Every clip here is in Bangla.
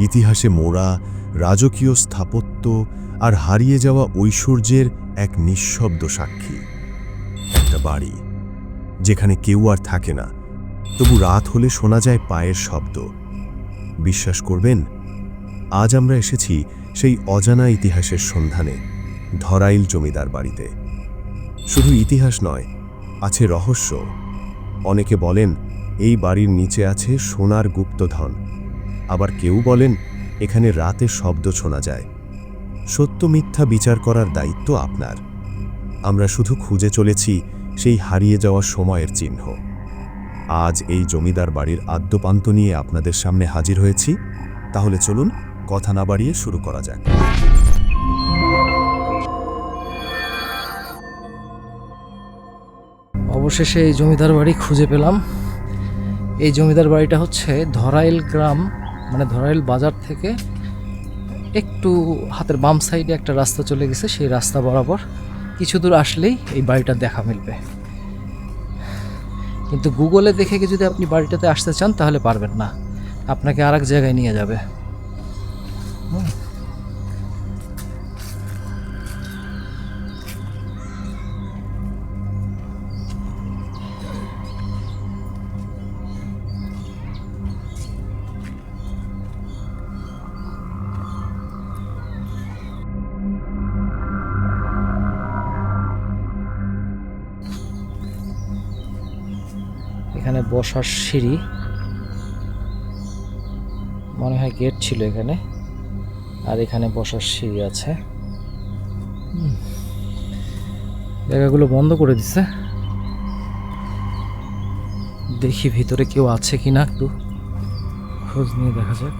ইতিহাসে মোড়া রাজকীয় স্থাপত্য আর হারিয়ে যাওয়া ঐশ্বর্যের এক নিঃশব্দ সাক্ষী। একটা বাড়ি, যেখানে কেউ আর থাকে না। তবু রাত হলে শোনা যায় পায়ের শব্দ। বিশ্বাস করবেন, আজ আমরা এসেছি সেই অজানা ইতিহাসের সন্ধানে, ধরাইল জমিদার বাড়িতে। শুধু ইতিহাস নয়, আছে রহস্য। অনেকে বলেন, এই বাড়ির নিচে আছে সোনার গুপ্তধন। আবার কেউ বলেন, এখানে রাতে শব্দ শোনা যায়। সত্য মিথ্যা বিচার করার দায়িত্ব আপনার। আমরা শুধু খুঁজে চলেছি সেই হারিয়ে যাওয়া সময়ের চিহ্ন। আজ এই জমিদার বাড়ির আদ্যপান্ত নিয়ে আপনাদের সামনে হাজির হয়েছি। তাহলে চলুন কথা না বাড়িয়ে শুরু করা যাক। অবশেষে এই জমিদার বাড়ি খুঁজে পেলাম। এই জমিদার বাড়িটা হচ্ছে ধরাইল গ্রাম মানে ধরাইল বাজার থেকে একটু হাতের বাম সাইডে একটা রাস্তা চলে গেছে, সেই রাস্তা বরাবর। কিছু দূর আসলেই এই বাড়িটা দেখা মিলবে। কিন্তু গুগলে দেখে যদি আপনি বাড়িটাতে আসতে চান, তাহলে পারবেন না। আপনাকে আর এক জায়গায় নিয়ে যাবে। হুম। বসার সিঁড়ি। মনে হয় গেট ছিল এখানে, আর এখানে বসার সিঁড়ি আছে। জায়গাগুলো বন্ধ করে দিছে। দেখি ভিতরে কেউ আছে কি না একটু। খোঁজ নিয়ে দেখা যাক।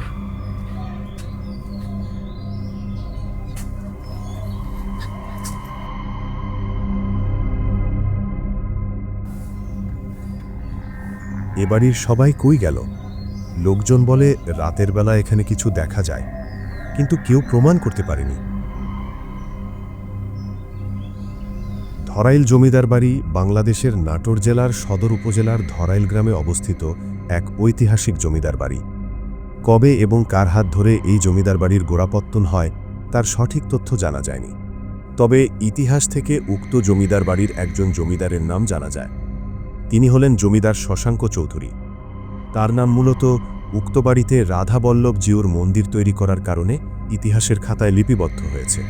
এ বাড়ির সবাই কই গেল? লোকজন বলে, রাতের বেলা এখানে কিছু দেখা যায়। কিন্তু কেউ প্রমাণ করতে পারেনি। ধরাইল জমিদার বাড়ি বাংলাদেশের নাটোর জেলার সদর উপজেলার ধরাইল গ্রামে অবস্থিত এক ঐতিহাসিক জমিদার বাড়ি। কবে এবং কার হাত ধরে এই জমিদার বাড়ির গোড়াপত্তন হয়, তার সঠিক তথ্য জানা যায়নি। তবে ইতিহাস থেকে উক্ত জমিদার বাড়ির একজন জমিদারের নাম জানা যায়। তিনি হলেন জমিদার শশাঙ্ক চৌধুরী। তার নাম মূলত উক্ত বাড়িতে রাধাবল্লভ জিউর মন্দির তৈরি করার কারণে ইতিহাসের খাতায় লিপিবদ্ধ হয়েছে।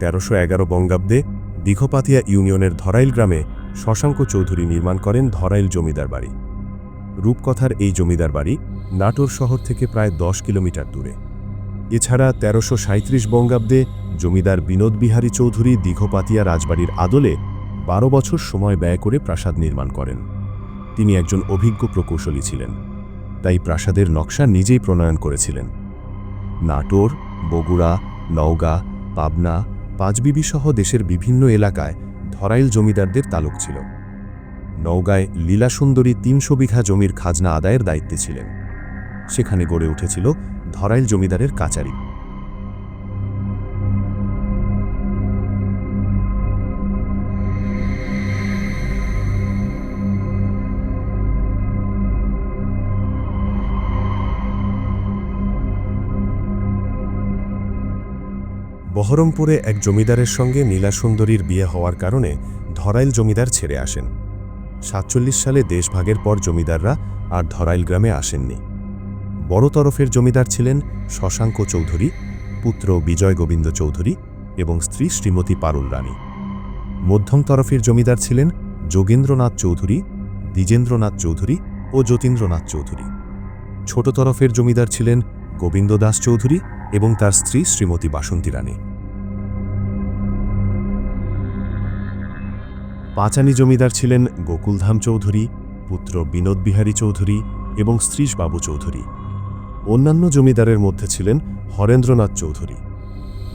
তেরোশো এগারো বঙ্গাব্দে দীঘপাতিয়া ইউনিয়নের ধরাইল গ্রামে শশাঙ্ক চৌধুরী নির্মাণ করেন ধরাইল জমিদার বাড়ি। রূপকথার এই জমিদার বাড়ি নাটোর শহর থেকে প্রায় দশ কিলোমিটার দূরে। এছাড়া তেরোশো সাঁত্রিশ বঙ্গাব্দে জমিদার বিনোদ বিহারী চৌধুরী দীঘপাতিয়া রাজবাড়ির আদলে বারো বছর সময় ব্যয় করে প্রাসাদ নির্মাণ করেন। তিনি একজন অভিজ্ঞ প্রকৌশলী ছিলেন, তাই প্রাসাদের নকশা নিজেই প্রণয়ন করেছিলেন। নাটোর, বগুড়া, নওগাঁ, পাবনা পাঁচবিবি সহ দেশের বিভিন্ন এলাকায় ধরাইল জমিদারদের তালুক ছিল। নওগাঁয় লীলাসুন্দরী তিনশো বিঘা জমির খাজনা আদায়ের দায়িত্বে ছিলেন। সেখানে গড়ে উঠেছিল ধরাইল জমিদারের কাচারি। বহরমপুরে এক জমিদারের সঙ্গে নীলাসুন্দরীর বিয়ে হওয়ার কারণে ধরাইল জমিদার ছেড়ে আসেন। সাতচল্লিশ সালে দেশভাগের পর জমিদাররা আর ধরাইল গ্রামে আসেননি। বড় তরফের জমিদার ছিলেন শশাঙ্ক চৌধুরী, পুত্র বিজয় গোবিন্দ চৌধুরী এবং স্ত্রী শ্রীমতী পারুল রানী মধ্যম তরফের জমিদার ছিলেন যোগেন্দ্রনাথ চৌধুরী, দ্বিজেন্দ্রনাথ চৌধুরী ও যতীন্দ্রনাথ চৌধুরী। ছোট তরফের জমিদার ছিলেন গোবিন্দ দাস চৌধুরী এবং তার স্ত্রী শ্রীমতী বাসন্তী রানী। পাঁচানী জমিদার ছিলেন গোকুলধাম চৌধুরী, পুত্র বিনোদ বিহারী চৌধুরী এবং বাবু চৌধুরী। অন্যান্য জমিদারের মধ্যে ছিলেন হরেন্দ্রনাথ চৌধুরী।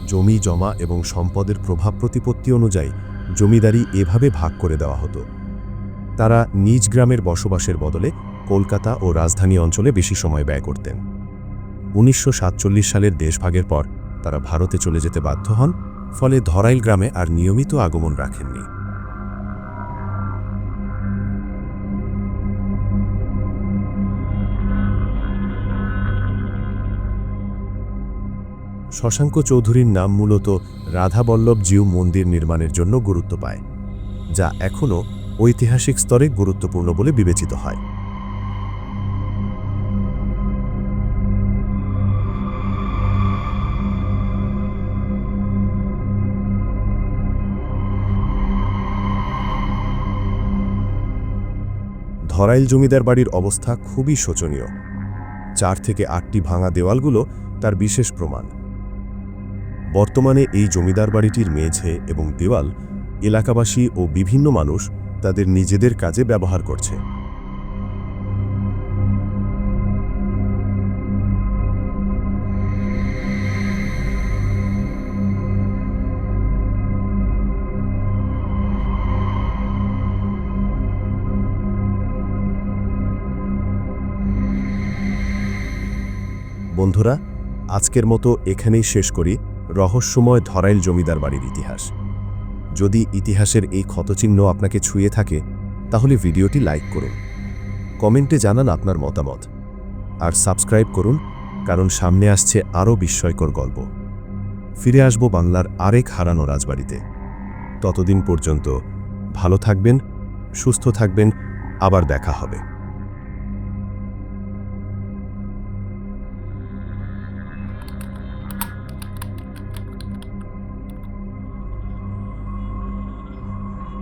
জমি, জমা এবং সম্পদের প্রভাব প্রতিপত্তি অনুযায়ী জমিদারি এভাবে ভাগ করে দেওয়া হতো। তারা নিজ গ্রামের বসবাসের বদলে কলকাতা ও রাজধানী অঞ্চলে বেশি সময় ব্যয় করতেন। উনিশশো সাতচল্লিশ সালের দেশভাগের পর তারা ভারতে চলে যেতে বাধ্য হন, ফলে ধরাইল গ্রামে আর নিয়মিত আগমন রাখেননি। শশাঙ্ক চৌধুরীর নাম মূলত রাধাবল্লভ জিউ মন্দির নির্মাণের জন্য গুরুত্ব পায়, যা এখনও ঐতিহাসিক স্তরে গুরুত্বপূর্ণ বলে বিবেচিত হয়। ধরাইল জমিদার বাড়ির অবস্থা খুবই শোচনীয়। চার থেকে আটটি ভাঙা দেওয়ালগুলো তার বিশেষ প্রমাণ। বর্তমানে এই জমিদার বাড়িটির মেঝে এবং দেওয়াল এলাকাবাসী ও বিভিন্ন মানুষ তাদের নিজেদের কাজে ব্যবহার করছে। বন্ধুরা, আজকের মতো এখানেই শেষ করি। রহস্যময় ধরাইল জমিদার বাড়ির ইতিহাস। যদি ইতিহাসের এই ক্ষতচিহ্ন আপনাকে ছুঁয়ে থাকে, তাহলে ভিডিওটি লাইক করুন। কমেন্টে জানান আপনার মতামত। আর সাবস্ক্রাইব করুন, কারণ সামনে আসছে আরও বিস্ময়কর গল্প। ফিরে আসব বাংলার আরেক হারানো রাজবাড়িতে। ততদিন পর্যন্ত ভালো থাকবেন, সুস্থ থাকবেন, আবার দেখা হবে।